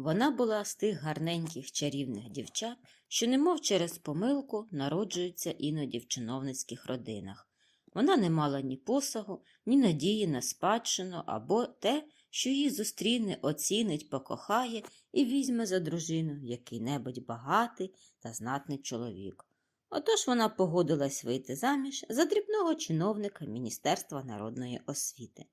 Вона була з тих гарненьких чарівних дівчат, що немов через помилку народжуються іноді в чиновницьких родинах. Вона не мала ні посагу, ні надії на спадщину або те, що її зустріне, оцінить, покохає і візьме за дружину який-небудь багатий та знатний чоловік. Отож вона погодилась вийти заміж за дрібного чиновника Міністерства народної освіти.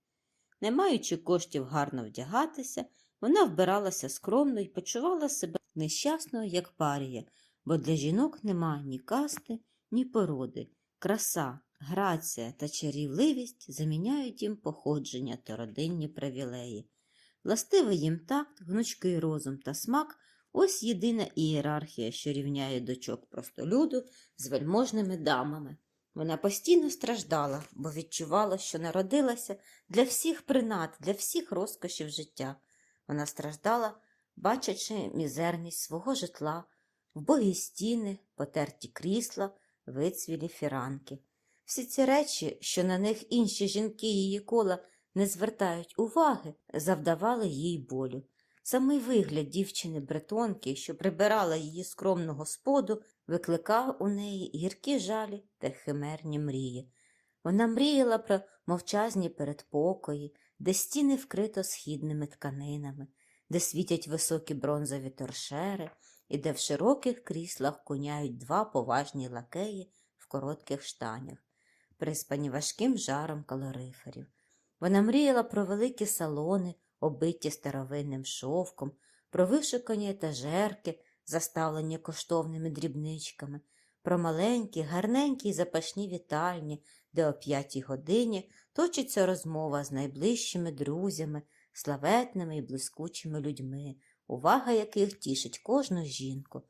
Не маючи коштів гарно вдягатися, вона вбиралася скромно і почувала себе нещасною, як парія, бо для жінок нема ні касти, ні породи. Краса, грація та чарівливість заміняють їм походження та родинні привілеї. Властивий їм такт, гнучкий розум та смак ось єдина ієрархія, що рівняє дочок простолюду з вельможними дамами. Вона постійно страждала, бо відчувала, що народилася для всіх принад, для всіх розкошів життя. Вона страждала, бачачи мізерність свого житла, вбогі стіни, потерті крісла, вицвілі фіранки. Всі ці речі, що на них інші жінки її кола не звертають уваги, завдавали їй болю. Самий вигляд дівчини бретонки, що прибирала її скромну господу, викликав у неї гіркі жалі та химерні мрії. Вона мріяла про мовчазні передпокої, де стіни вкрито східними тканинами, де світять високі бронзові торшери і де в широких кріслах коняють два поважні лакеї в коротких штанях, приспані важким жаром калориферів. Вона мріяла про великі салони, оббиті старовинним шовком, про вишукані етажерки, заставлені коштовними дрібничками, про маленькі, гарненькі й запашні вітальні, де о п'ятій годині точиться розмова з найближчими друзями, славетними і блискучими людьми, увага яких тішить кожну жінку.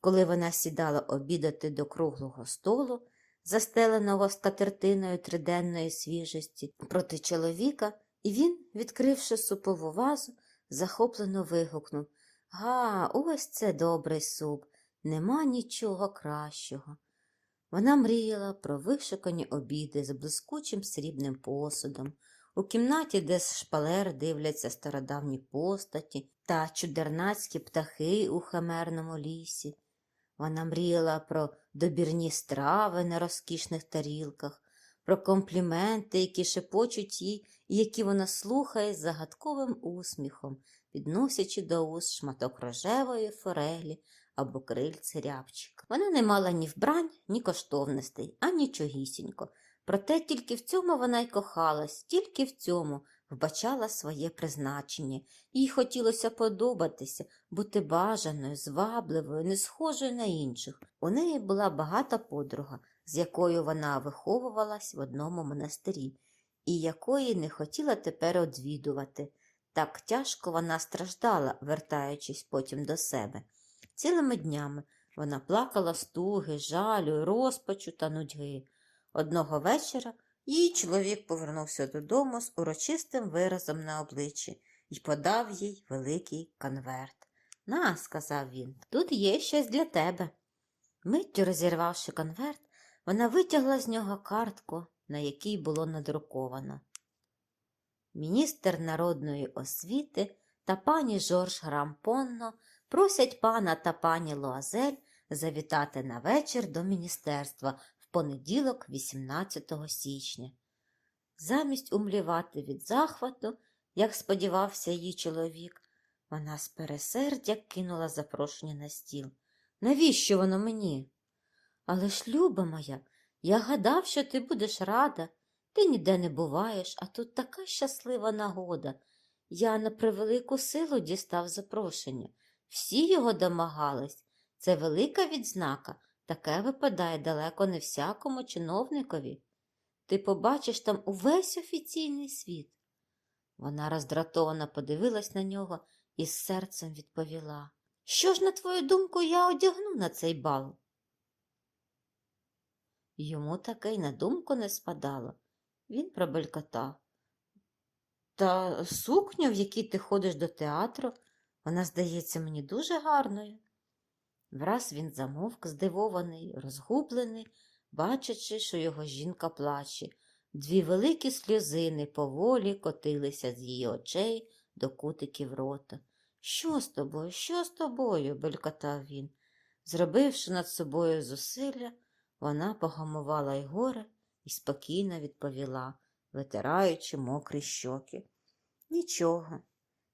Коли вона сідала обідати до круглого столу, застеленого скатертиною триденної свіжості, проти чоловіка, і він, відкривши супову вазу, захоплено вигукнув Га, ось це добрий суп, нема нічого кращого. Вона мріяла про вишукані обіди з блискучим срібним посудом, у кімнаті, де з шпалер дивляться стародавні постаті та чудернацькі птахи у химерному лісі. Вона мріяла про добірні страви на розкішних тарілках, про компліменти, які шепочуть їй і які вона слухає з загадковим усміхом, підносячи до уст шматок рожевої форелі або крильці рябчик. Вона не мала ні вбрань, ні коштовностей, а нічогісінько. Проте тільки в цьому вона й кохалась, тільки в цьому вбачала своє призначення. Їй хотілося подобатися, бути бажаною, звабливою, не схожою на інших. У неї була багата подруга, з якою вона виховувалась в одному монастирі, і якої не хотіла тепер одвідувати. Так тяжко вона страждала, вертаючись потім до себе. Цілими днями вона плакала з туги, жалю, розпачу та нудьги. Одного вечора її чоловік повернувся додому з урочистим виразом на обличчі і подав їй великий конверт. На, сказав він, тут є щось для тебе. Миттю розірвавши конверт, вона витягла з нього картку, на якій було надруковано. Міністр народної освіти та пані Жорж Грампонно просять пана та пані Луазель завітати на вечір до міністерства в понеділок, 18 січня. Замість умлівати від захвату, як сподівався її чоловік, вона з пересердя кинула запрошення на стіл. Навіщо воно мені? Але ж, люба моя, я гадав, що ти будеш рада. Ти ніде не буваєш, а тут така щаслива нагода. Я на превелику силу дістав запрошення. Всі його домагались. Це велика відзнака, таке випадає далеко не всякому чиновникові. Ти побачиш там увесь офіційний світ. Вона роздратовано подивилась на нього і з серцем відповіла. Що ж, на твою думку, я одягну на цей бал? Йому таке й на думку не спадало. Він пробелькотав. Та сукня, в якій ти ходиш до театру, вона здається мені дуже гарною. Враз він замовк, здивований, розгублений, бачачи, що його жінка плаче. Дві великі сльозини поволі котилися з її очей до кутиків рота. Що з тобою? Що з тобою? белькотав він. Зробивши над собою зусилля, вона погамувала й горе і спокійно відповіла, витираючи мокрі щоки. Нічого,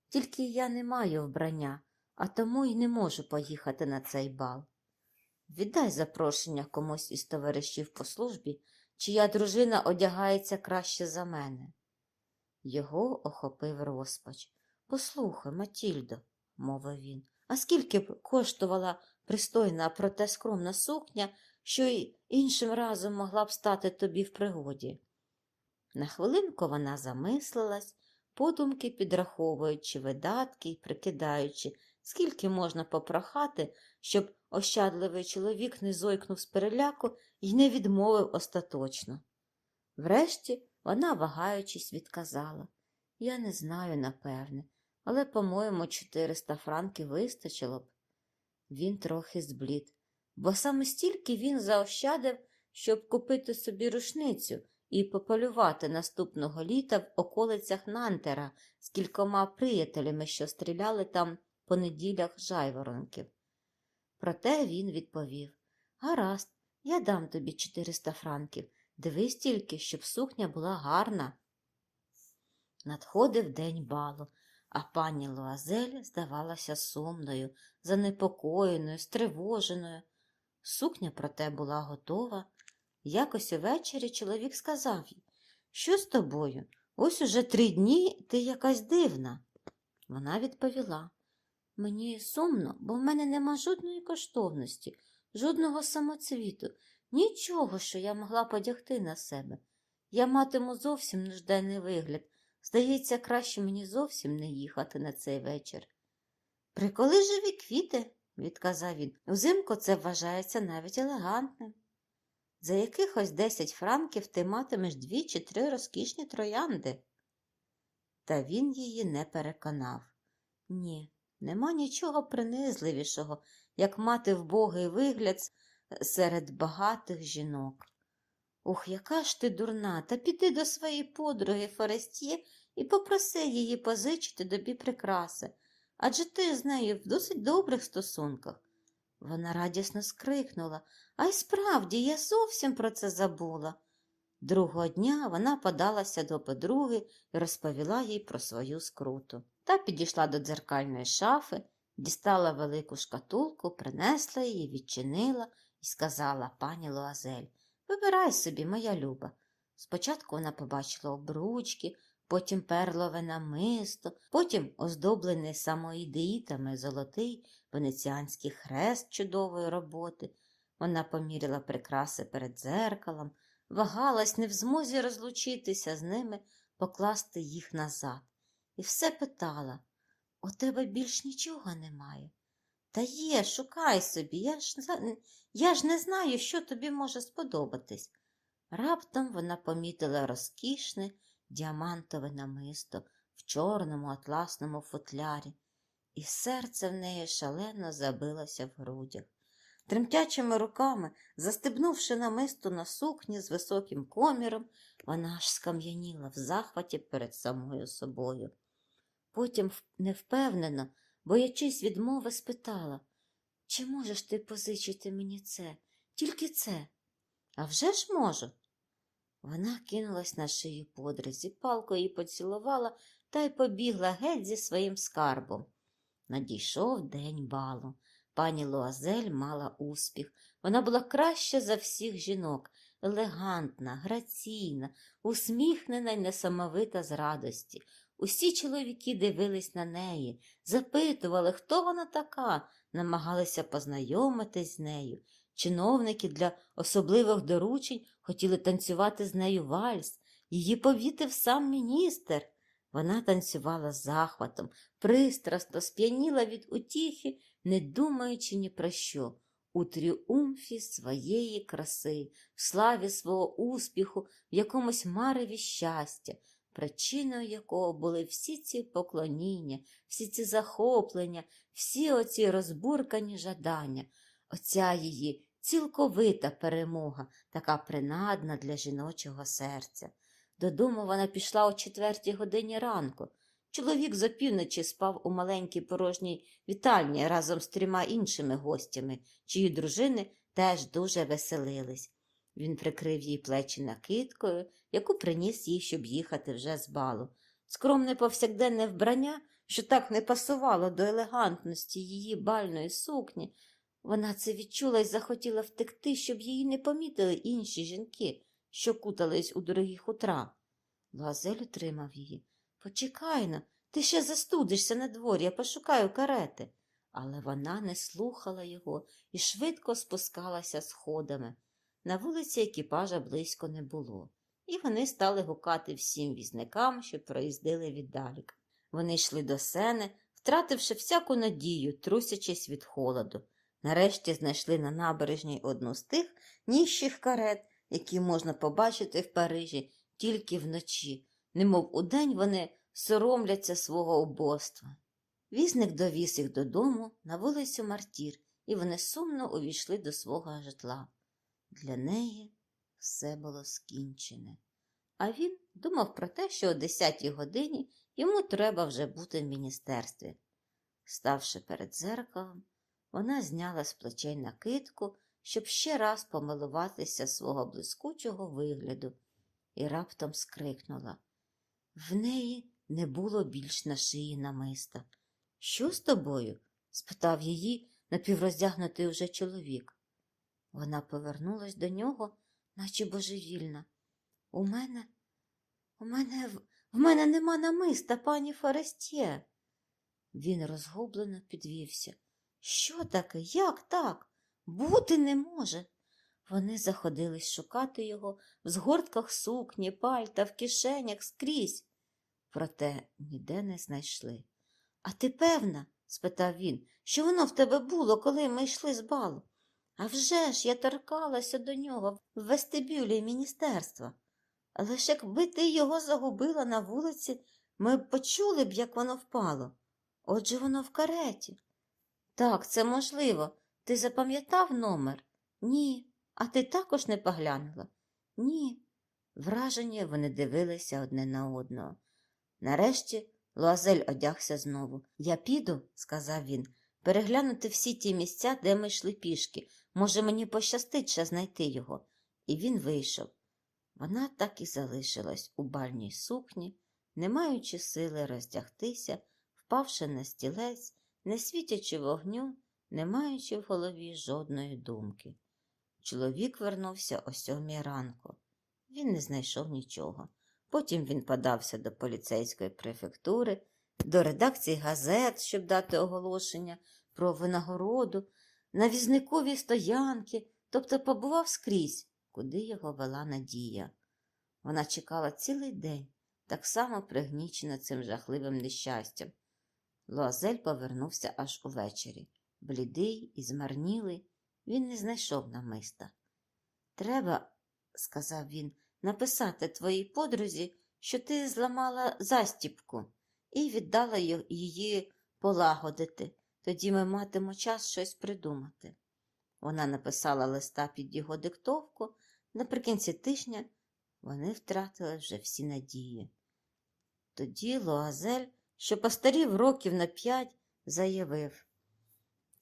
тільки я не маю вбрання, а тому й не можу поїхати на цей бал. Віддай запрошення комусь із товаришів по службі, чия дружина одягається краще за мене. Його охопив розпач. Послухай, Матільдо, мовив він, а скільки б коштувала пристойна, проте скромна сукня, що й іншим разом могла б стати тобі в пригоді? На хвилинку вона замислилась, подумки підраховуючи видатки й прикидаючи, скільки можна попрохати, щоб ощадливий чоловік не зойкнув з переляку і не відмовив остаточно. Врешті вона, вагаючись, відказала Я не знаю, напевне, але, по-моєму, 400 франків вистачило б. Він трохи зблід, бо саме стільки він заощадив, щоб купити собі рушницю і пополювати наступного літа в околицях Нантера з кількома приятелями, що стріляли там по неділях жайворонків. Проте він відповів Гаразд, я дам тобі 400 франків. Дивись тільки, щоб сукня була гарна. Надходив день балу, а пані Луазель здавалася сумною, занепокоєною, стривоженою. Сукня, проте, була готова. Якось увечері чоловік сказав їй, що з тобою? Ось уже три дні ти якась дивна. Вона відповіла, мені сумно, бо в мене нема жодної коштовності, жодного самоцвіту, нічого, що я могла подягти на себе. Я матиму зовсім нужденний вигляд. Здається, краще мені зовсім не їхати на цей вечір. Приколи живі квіти, відказав він. Взимку це вважається навіть елегантним. За якихось десять франків ти матимеш дві чи три розкішні троянди. Та він її не переконав. Ні, нема нічого принизливішого, як мати вбогий вигляд серед багатих жінок. Ух, яка ж ти дурна, та піди до своєї подруги Форестє і попроси її позичити тобі прикраси, адже ти з нею в досить добрих стосунках. Вона радісно скрикнула, а й справді я зовсім про це забула. Другого дня вона подалася до подруги і розповіла їй про свою скруту. Та підійшла до дзеркальної шафи, дістала велику шкатулку, принесла її, відчинила і сказала пані Луазель Вибирай собі, моя люба. Спочатку вона побачила обручки, потім перлове намисто, потім оздоблений самоїдеїтами золотий венеціанський хрест чудової роботи. Вона поміряла прикраси перед дзеркалом, вагалась не в змозі розлучитися з ними, покласти їх назад. І все питала у тебе більш нічого немає. Та є, шукай собі, я ж, я ж не знаю, що тобі може сподобатись. Раптом вона помітила розкішне діамантове намисто в чорному атласному футлярі, і серце в неї шалено забилося в грудях. Тремтячими руками, застебнувши намисто на сукні з високим коміром, вона аж скам'яніла в захваті перед самою собою. Потім невпевнено, боячись відмови, спитала чи можеш ти позичити мені це, тільки це? «А вже ж можу. Вона кинулась на шию подрузі, палко її поцілувала та й побігла геть зі своїм скарбом. Надійшов день балу. Пані Луазель мала успіх. Вона була краща за всіх жінок, елегантна, граційна, усміхнена й несамовита з радості. Усі чоловіки дивились на неї, запитували, хто вона така, намагалися познайомитись з нею. Чиновники для особливих доручень хотіли танцювати з нею вальс. Її повітив сам міністр. Вона танцювала з захватом, пристрасно сп'яніла від утіхи, не думаючи ні про що, у тріумфі своєї краси, в славі свого успіху, в якомусь мареві щастя, причиною якого були всі ці поклоніння, всі ці захоплення, всі оці розбуркані жадання, оця її цілковита перемога, така принадна для жіночого серця. Додому вона пішла о четвертій годині ранку. Чоловік з опівночі спав у маленькій порожній вітальні разом з трьома іншими гостями, чиї дружини теж дуже веселились. Він прикрив їй плечі накидкою, яку приніс їй, щоб їхати вже з балу. Скромне повсякденне вбрання, що так не пасувало до елегантності її бальної сукні, вона це відчула і захотіла втекти, щоб її не помітили інші жінки, що кутались у дорогі хутра. Луазель утримав її. Почекай но, ти ще застудишся на дворі, я пошукаю карети. Але вона не слухала його і швидко спускалася сходами. На вулиці екіпажа близько не було, і вони стали гукати всім візникам, що проїздили віддалік. Вони йшли до сени, втративши всяку надію, трусячись від холоду. Нарешті знайшли на набережній одну з тих ніжчих карет, які можна побачити в Парижі тільки вночі, немов удень вони соромляться свого убоства. Візник довіз їх додому на вулицю Мартір, і вони сумно увійшли до свого житла. Для неї все було скінчене. А він думав про те, що о 10 годині йому треба вже бути в міністерстві. Ставши перед зеркалом, вона зняла з плечей накидку, щоб ще раз помилуватися свого блискучого вигляду, і раптом скрикнула. В неї не було більш на шиї намиста. Що з тобою? спитав її напівроздягнутий уже чоловік. Вона повернулась до нього, наче божевільна. У мене, у мене, в мене нема намиста, пані Форестє. Він розгублено підвівся. Що таке? Як так? Бути не може. Вони заходились шукати його в згортках сукні, пальта, в кишенях скрізь. Проте ніде не знайшли. А ти певна? спитав він, що воно в тебе було, коли ми йшли з балу. А вже ж я торкалася до нього в вестибюлі міністерства. Але ж якби ти його загубила на вулиці, ми б почули б, як воно впало. Отже, воно в кареті. Так, це можливо. Ти запам'ятав номер? Ні. А ти також не поглянула? Ні. Вражені вони дивилися одне на одного. Нарешті Луазель одягся знову. Я піду, сказав він, переглянути всі ті місця, де ми йшли пішки. Може, мені пощастить ще знайти його. І він вийшов. Вона так і залишилась у бальній сукні, не маючи сили роздягтися, впавши на стілець, не світячи вогню, не маючи в голові жодної думки. Чоловік вернувся о сьомій ранку. Він не знайшов нічого. Потім він подався до поліцейської префектури, до редакції газет, щоб дати оголошення про винагороду, на візникові стоянки, тобто побував скрізь, куди його вела надія. Вона чекала цілий день, так само пригнічена цим жахливим нещастям. Луазель повернувся аж увечері. Блідий і змарнілий, він не знайшов намиста. Треба, сказав він, написати твоїй подрузі, що ти зламала застіпку і віддала її полагодити. Тоді ми матимо час щось придумати. Вона написала листа під його диктовку. Наприкінці тижня вони втратили вже всі надії. Тоді Луазель, що постарів років на п'ять, заявив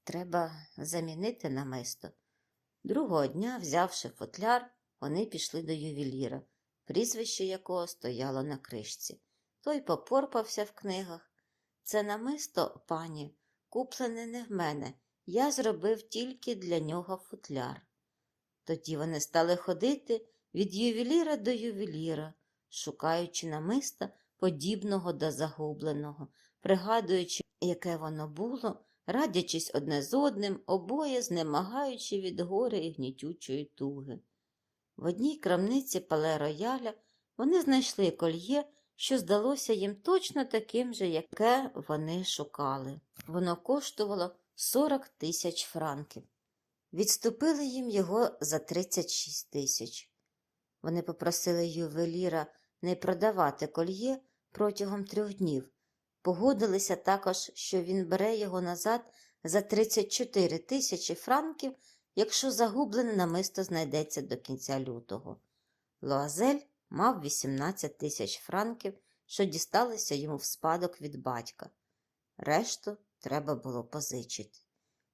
Треба замінити намисто. Другого дня, взявши футляр, вони пішли до ювеліра, прізвище якого стояло на кришці. Той попорпався в книгах. Це намисто, пані, куплене не в мене. Я зробив тільки для нього футляр. Тоді вони стали ходити від ювеліра до ювеліра, шукаючи намиста, подібного до загубленого, пригадуючи, яке воно було, радячись одне з одним, обоє знемагаючи від горя і гнітючої туги. В одній крамниці пале рояля вони знайшли кольє, що здалося їм точно таким же, яке вони шукали. Воно коштувало 40 тисяч франків. Відступили їм його за 36 тисяч. Вони попросили ювеліра не продавати кольє протягом трьох днів. Погодилися також, що він бере його назад за 34 тисячі франків, якщо загублене намисто знайдеться до кінця лютого. Луазель мав 18 тисяч франків, що дісталися йому в спадок від батька. Решту треба було позичити.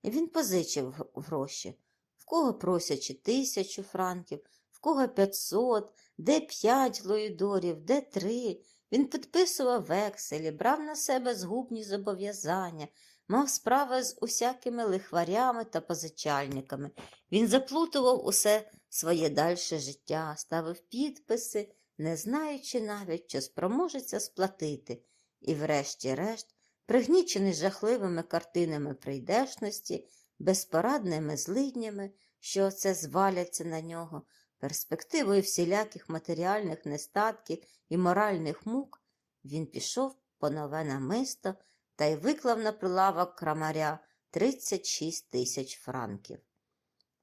І він позичив гроші, в кого просячи тисячу франків, в кого п'ятсот, де п'ять лоїдорів, де три. Він підписував векселі, брав на себе згубні зобов'язання, мав справи з усякими лихварями та позичальниками. Він заплутував усе своє дальше життя, ставив підписи, не знаючи навіть, що спроможеться сплатити, і, врешті-решт, пригнічений жахливими картинами прийдешності, безпорадними злиднями, що оце зваляться на нього, перспективою всіляких матеріальних нестатків і моральних мук, він пішов по нове намисто та й виклав на прилавок крамаря 36 тисяч франків.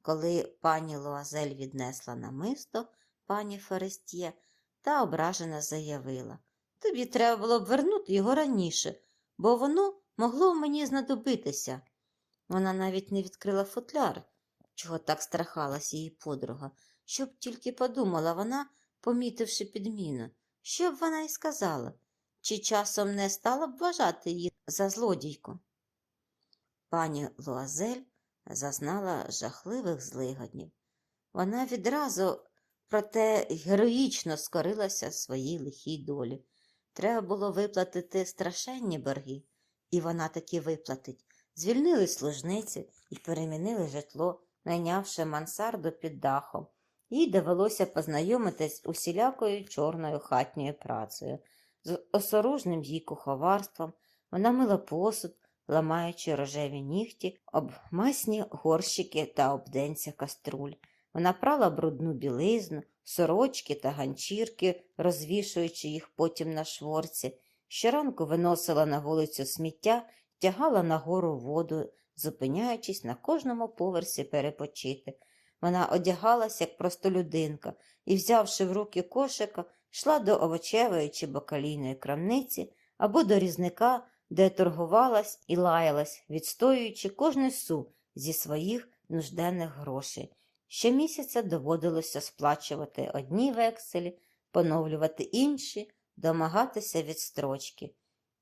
Коли пані Луазель віднесла намисто пані Форестє, та ображена заявила Тобі треба було б вернути його раніше, бо воно могло мені знадобитися. Вона навіть не відкрила футляр, чого так страхалась її подруга, щоб тільки подумала вона, помітивши підміну, що б вона й сказала, чи часом не стала б вважати її за злодійку. Пані Луазель зазнала жахливих злигоднів. Вона відразу, проте героїчно скорилася своїй лихій долі. Треба було виплатити страшенні борги, і вона таки виплатить. Звільнили служниці і перемінили житло, найнявши мансарду під дахом. Їй довелося познайомитись усілякою чорною хатньою працею, з осоружним її куховарством. Вона мила посуд, ламаючи рожеві нігті, об масні горщики та обденця каструль. Вона прала брудну білизну, сорочки та ганчірки, розвішуючи їх потім на шворці. Щоранку виносила на вулицю сміття, тягала нагору воду, зупиняючись на кожному поверсі перепочити. Вона одягалась, як простолюдинка, і, взявши в руки кошика, йшла до овочевої чи бакалійної крамниці або до різника, де торгувалась і лаялась, відстоюючи кожний су зі своїх нужденних грошей. Щомісяця доводилося сплачувати одні векселі, поновлювати інші, домагатися відстрочки.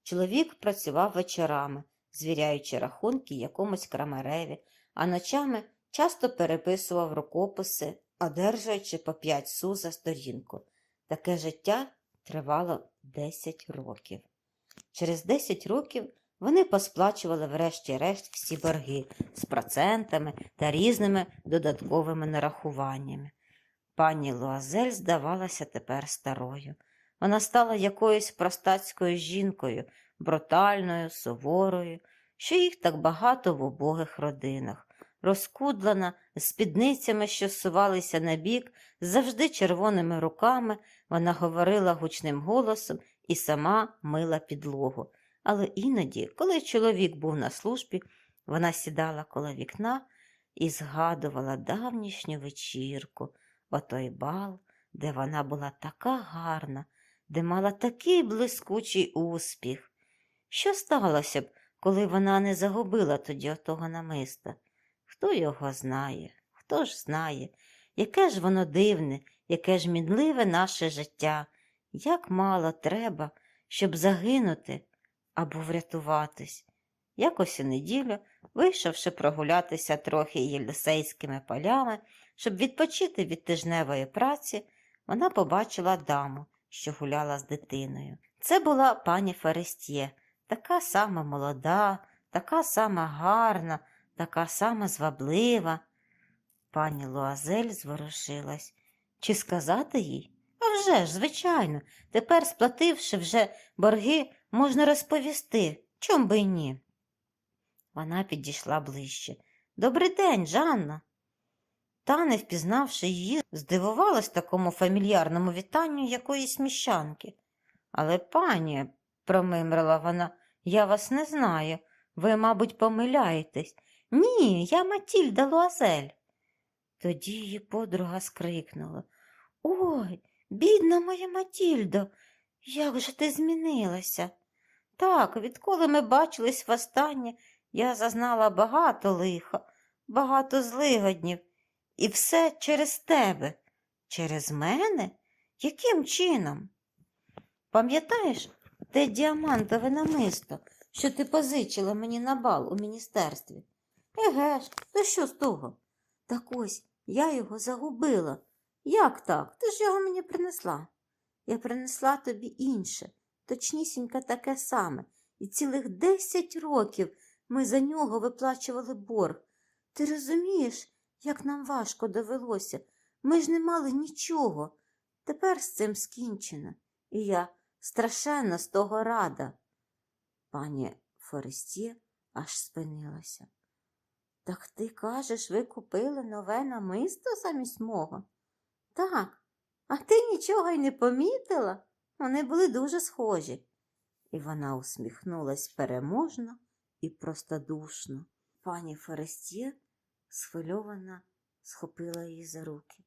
Чоловік працював вечорами, звіряючи рахунки якомусь крамареві, а ночами часто переписував рукописи, одержуючи по п'ять су за сторінку. Таке життя тривало 10 років. Через 10 років вони посплачували врешті-решт всі борги з процентами та різними додатковими нарахуваннями. Пані Луазель здавалася тепер старою. Вона стала якоюсь простацькою жінкою, брутальною, суворою, що їх так багато в убогих родинах, розкудлана, з спідницями, що сувалися на бік, завжди червоними руками, вона говорила гучним голосом і сама мила підлогу. Але іноді, коли чоловік був на службі, вона сідала коло вікна і згадувала давнішню вечірку, отой бал, де вона була така гарна, де мала такий блискучий успіх. Що сталося б, коли вона не загубила тоді отого намиста? Хто його знає? Хто ж знає, яке ж воно дивне, яке ж мінливе наше життя, як мало треба, щоб загинути або врятуватись. Якось у неділю, вийшовши прогулятися трохи єлисейськими полями, щоб відпочити від тижневої праці, вона побачила даму, що гуляла з дитиною. Це була пані Ферестє, така сама молода, така сама гарна, така сама зваблива. Пані Луазель зворушилась. Чи сказати їй? А вже ж, звичайно, тепер, сплативши вже борги, можна розповісти, чом би й ні. Вона підійшла ближче. Добрий день, Жанна. Та, не впізнавши її, здивувалась такому фамільярному вітанню якоїсь міщанки. Але, пані, промимрила вона, я вас не знаю. Ви, мабуть, помиляєтесь. Ні, я Матільда Луазель. Тоді її подруга скрикнула. Ой, бідна моя Матільдо, як же ти змінилася? Так, відколи ми бачились востаннє, я зазнала багато лиха, багато злигоднів, і все через тебе. Через мене? Яким чином? Пам'ятаєш те діамантове намисто, що ти позичила мені на бал у міністерстві? Еге ж, то що з того? Так ось я його загубила. Як так? Ти ж його мені принесла. Я принесла тобі інше, точнісінько таке саме, і цілих десять років ми за нього виплачували борг. Ти розумієш, як нам важко довелося? Ми ж не мали нічого. Тепер з цим скінчено, і я страшенно з того рада. Пані Форестє аж спинилася. Так ти кажеш, ви купили нове намисто замість мого? Так, а ти нічого й не помітила? Вони були дуже схожі. І вона усміхнулась переможно і простодушно. Пані Форестє схвильована схопила її за руки.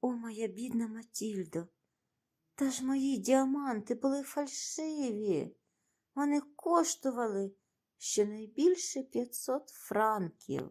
О, моя бідна Матільдо, та ж мої діаманти були фальшиві. Вони коштували щонайбільше 500 франків.